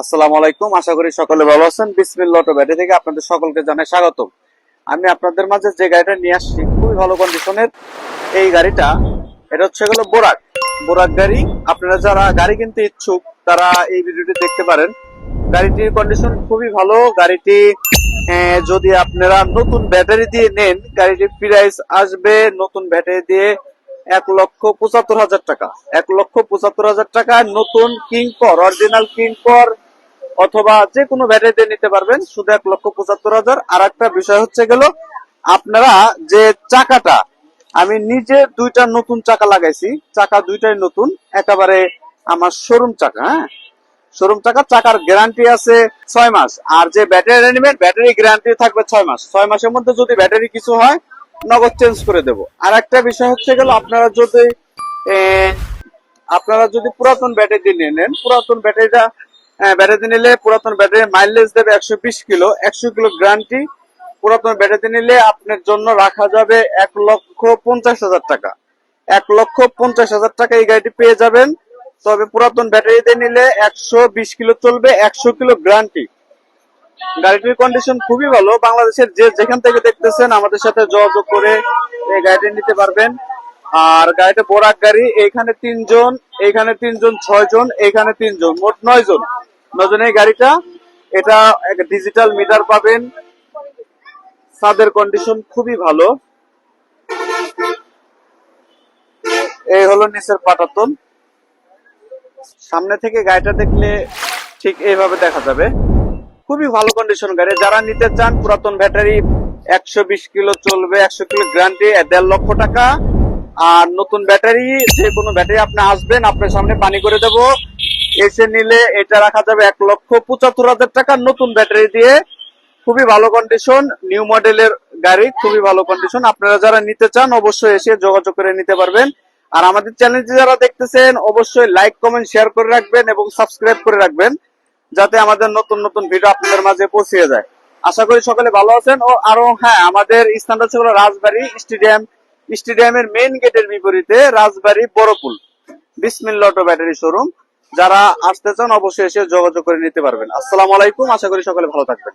আসসালামু আলাইকুম, আশা করি সকলে ভালো আছেন। বিসমিল্লাহ অটো ব্যাটারি থেকে আপনাদের সকলকে জানাই স্বাগত আমি আপনাদের মাঝে যে গাড়িটা নিয়ে আসছি, খুবই ভালো কন্ডিশনের এই গাড়িটা। এটা হচ্ছে গেলো বোরাক। বোরাক গাড়ি, আপনারা যারা গাড়ি কিনতে ইচ্ছুক, তারা এই ভিডিওটি দেখতে পারেন। গাড়িটির কন্ডিশন খুবই ভালো। গাড়িটি যদি আপনারা নতুন ব্যাটারি দিয়ে নেন, গাড়িটির প্রাইস আসবে নতুন ব্যাটারি দিয়ে এক লক্ষ পঁচাত্তর হাজার টাকা। এক লক্ষ পঁচাত্তর হাজার টাকা নতুন কিংকর অরিজিনাল কিংকর অথবা যে কোনো দিয়ে নিতে পারবেন। শুধু এক লক্ষ পঁচাত্তর হাজার। আর একটা বিষয় হচ্ছে গেল, আপনারা যে চাকাটা, আমি নিজে দুইটা নতুন চাকা লাগাইছি। চাকা দুইটাই নতুন, একেবারে আমার শোরুম চাকা হ্যাঁ? শোরুম চাকা, চাকার গ্যারান্টি আছে ছয় মাস। আর যে ব্যাটারি নেবেন, ব্যাটারি গ্যারান্টি থাকবে ছয় মাস। ছয় মাসের মধ্যে যদি ব্যাটারি কিছু হয়, নগদ চেঞ্জ করে দেব। আর একটা বিষয় হচ্ছে গেল, আপনারা যদি আপনারা যদি পুরাতন ব্যাটারি নিয়ে নেন, পুরাতন ব্যাটারিটা ব্যাটারি নিলে পুরাতন ব্যাটারি মাইলেজ দেবে একশো বিশ কিলো। একশো কিলো গ্যারান্টি পুরাতন ব্যাটারি নিলে আপনার জন্য রাখা যাবে এক লক্ষ পঞ্চাশ হাজার টাকা। এক লক্ষ পঞ্চাশ হাজার টাকা এই গাড়িটি পেয়ে যাবেন। তবে পুরাতন ব্যাটারিতে নিলে একশো বিশ কিলো চলবে, একশো কিলো গ্যারান্টি গাড়িটির কন্ডিশন খুবই ভালো। বাংলাদেশের যে যেখান থেকে দেখতেছেন, আমাদের সাথে যোগাযোগ করে এই গাড়িটি নিতে পারবেন। আর গাড়িটা বোরাক গাড়ি এইখানে তিনজন এইখানে তিনজন ছয় জন এইখানে তিনজন, মোট নয় জন নয় জন এই গাড়িটা। এটা ডিজিটাল মিটার পাবেন। ছাদের কন্ডিশন খুবই ভালো। এই হলো নিচের পাটাতন। সামনে থেকে গাড়িটা দেখলে ঠিক এইভাবে দেখা যাবে। খুবই ভালো কন্ডিশন গাড়ি। যারা নিতে চান, পুরাতন ব্যাটারি একশো বিশ কিলো চলবে, একশো কিলো গ্যারান্টি দেড় লক্ষ টাকা। আর নতুন ব্যাটারি, যে কোনো ব্যাটারি আপনি আসবেন, আপনার সামনে পানি করে দেব। এসে নিলে এটা রাখা যাবে এক লক্ষ পঁচাত্তর হাজার টাকা নতুন ব্যাটারি দিয়ে। খুবই ভালো কন্ডিশন নিউ মডেলের গাড়ি, খুবই ভালো কন্ডিশন আপনারা যারা নিতে চান, অবশ্যই এসে যোগাযোগ করে নিতে পারবেন। আর আমাদের চ্যানেলটি যারা দেখতেছেন, অবশ্যই লাইক কমেন্ট শেয়ার করে রাখবেন এবং সাবস্ক্রাইব করে রাখবেন, যাতে আমাদের নতুন নতুন ভিডিও আপনাদের মাঝে পৌঁছে যায়। আশা করি সকলে ভালো আছেন। ও আরও হ্যাঁ আমাদের স্থানটা ছিল রাজবাড়ী স্টেডিয়াম। স্টেডিয়ামের মেইন গেটের বিপরীতে রাজবাড়ী বড়পুল। বিসমিল্লা অটো ব্যাটারি শোরুম যারা আসতে চান, অবশ্যই এসে যোগাযোগ করে নিতে পারবেন। আসসালামু আলাইকুম, আশা করি সকলে ভালো থাকবেন।